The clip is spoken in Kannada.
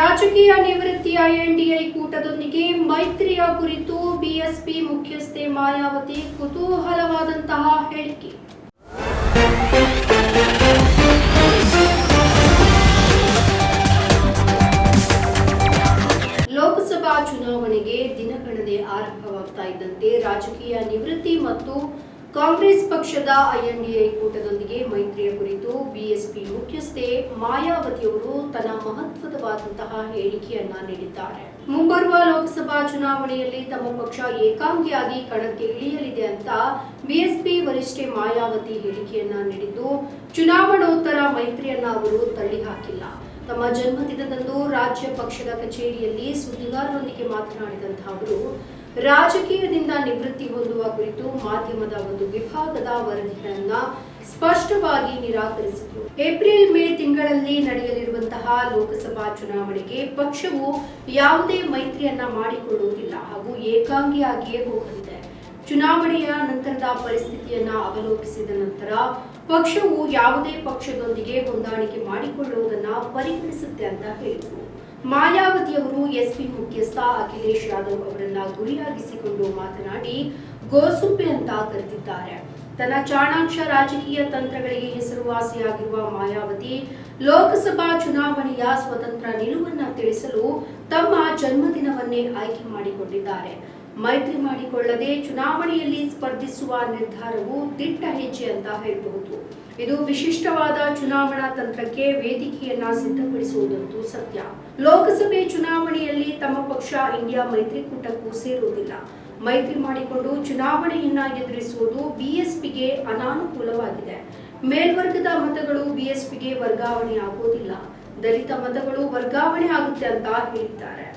ರಾಜಕೀಯ ನಿವೃತ್ತಿಯ ಎನ್ಡಿಎ ಕೂಟದೊಂದಿಗೆ ಮೈತ್ರಿಯ ಕುರಿತು ಬಿಎಸ್ಪಿ ಮುಖ್ಯಸ್ಥೆ ಮಾಯಾವತಿ ಕುತೂಹಲವಾದಂತಹ ಹೇಳಿಕೆ. ಲೋಕಸಭಾ ಚುನಾವಣೆಗೆ ದಿನಗಣನೆ ಆರಂಭವಾಗ್ತಾ ಇದ್ದಂತೆ ರಾಜಕೀಯ ನಿವೃತ್ತಿ ಮತ್ತು ಕಾಂಗ್ರೆಸ್ ಪಕ್ಷದ ಐಎನ್ಡಿಎ ಕೂಟದೊಂದಿಗೆ ಮೈತ್ರಿಯ ಕುರಿತು ಬಿಎಸ್ಪಿ ಮುಖ್ಯಸ್ಥೆ ಮಾಯಾವತಿಯವರು ತನ್ನ ಮಹತ್ವದವಾದಂತಹ ಹೇಳಿಕೆಯನ್ನ ನೀಡಿದ್ದಾರೆ. ಮುಂಬರುವ ಲೋಕಸಭಾ ಚುನಾವಣೆಯಲ್ಲಿ ತಮ್ಮ ಪಕ್ಷ ಏಕಾಂಗಿಯಾಗಿ ಕಣಕ್ಕೆ ಇಳಿಯಲಿದೆ ಅಂತ ಬಿಎಸ್ಪಿ ವರಿಷ್ಠೆ ಮಾಯಾವತಿ ಹೇಳಿಕೆಯನ್ನ ನೀಡಿದ್ದು, ಚುನಾವಣೋತ್ತರ ಮೈತ್ರಿಯನ್ನ ಅವರು ತಳ್ಳಿ ಹಾಕಿಲ್ಲ ತಮ್ಮ ಜನ್ಮದಿನದಂದು ರಾಜ್ಯ ಪಕ್ಷದ ಕಚೇರಿಯಲ್ಲಿ ಸುದ್ದಿಗಾರರೊಂದಿಗೆ ಮಾತನಾಡಿದಂತಹ ಅವರು, ರಾಜಕೀಯದಿಂದ ನಿವೃತ್ತಿ ಹೊಂದುವ ಕುರಿತು ಮಾಧ್ಯಮದ ಒಂದು ವಿಭಾಗದ ವರದಿಗಳನ್ನ ಸ್ಪಷ್ಟವಾಗಿ ನಿರಾಕರಿಸಿದರು ಏಪ್ರಿಲ್, ಮೇ ತಿಂಗಳಲ್ಲಿ ನಡೆಯಲಿರುವಂತಹ ಲೋಕಸಭಾ ಚುನಾವಣೆಗೆ ಪಕ್ಷವು ಯಾವುದೇ ಮೈತ್ರಿಯನ್ನ ಮಾಡಿಕೊಳ್ಳುವುದಿಲ್ಲ ಹಾಗೂ ಏಕಾಂಗಿಯಾಗಿಯೇ ಹೋಗಲಿದೆ ಚುನಾವಣೆಯ ನಂತರದ ಪರಿಸ್ಥಿತಿಯನ್ನ ಅವಲೋಕಿಸಿದ ನಂತರ ಪಕ್ಷವು ಯಾವುದೇ ಪಕ್ಷದೊಂದಿಗೆ ಹೊಂದಾಣಿಕೆ ಮಾಡಿಕೊಳ್ಳುವುದನ್ನ ಪರಿಗಣಿಸುತ್ತೆ ಅಂತ ಹೇಳಿದರು. ಮಾಯಾವತಿಯವರು ಎಸ್ಪಿ ಮುಖ್ಯಸ್ಥ ಅಖಿಲೇಶ್ ಯಾದವ್ ಅವರನ್ನ ಗುರಿಯಾಗಿಸಿಕೊಂಡು ಮಾತನಾಡಿ ಗೋಸುಪ್ಪೆ ಅಂತ ಕರೆದಿದ್ದಾರೆ. ತನ್ನ ಚಾಣಾಕ್ಷ ರಾಜಕೀಯ ತಂತ್ರಗಳಿಗೆ ಹೆಸರುವಾಸಿಯಾಗಿರುವ ಮಾಯಾವತಿ, ಲೋಕಸಭಾ ಚುನಾವಣೆಯ ಸ್ವತಂತ್ರ ನಿಲುವನ್ನ ತಿಳಿಸಲು ತಮ್ಮ ಜನ್ಮದಿನವನ್ನೇ ಆಯ್ಕೆ ಮಾಡಿಕೊಂಡಿದ್ದಾರೆ. ಮೈತ್ರಿ ಮಾಡಿಕೊಳ್ಳದೆ ಚುನಾವಣೆಯಲ್ಲಿ ಸ್ಪರ್ಧಿಸುವ ನಿರ್ಧಾರವು ದಿಟ್ಟ ಹೆಜ್ಜೆ ಅಂತ ಹೇಳಬಹುದು. ಇದು ವಿಶಿಷ್ಟವಾದ ಚುನಾವಣಾ ತಂತ್ರಕ್ಕೆ ವೇದಿಕೆಯನ್ನ ಸಿದ್ಧಪಡಿಸುವುದಂತೂ ಸತ್ಯ. ಲೋಕಸಭೆ ಚುನಾವಣೆಯಲ್ಲಿ ತಮ್ಮ ಪಕ್ಷ ಇಂಡಿಯಾ ಮೈತ್ರಿಕೂಟಕ್ಕೂ ಸೇರುವುದಿಲ್ಲ. ಮೈತ್ರಿ ಮಾಡಿಕೊಂಡು ಚುನಾವಣೆಯನ್ನ ಎದುರಿಸುವುದು ಬಿಎಸ್ಪಿಗೆ ಅನಾನುಕೂಲವಾಗಿದೆ. ಮೇಲ್ವರ್ಗದ ಮತಗಳು ಬಿಎಸ್ಪಿಗೆ ವರ್ಗಾವಣೆ ಆಗುವುದಿಲ್ಲ. ದಲಿತ ಮತಗಳು ವರ್ಗಾವಣೆ ಆಗುತ್ತೆ ಅಂತ ಹೇಳಿದ್ದಾರೆ.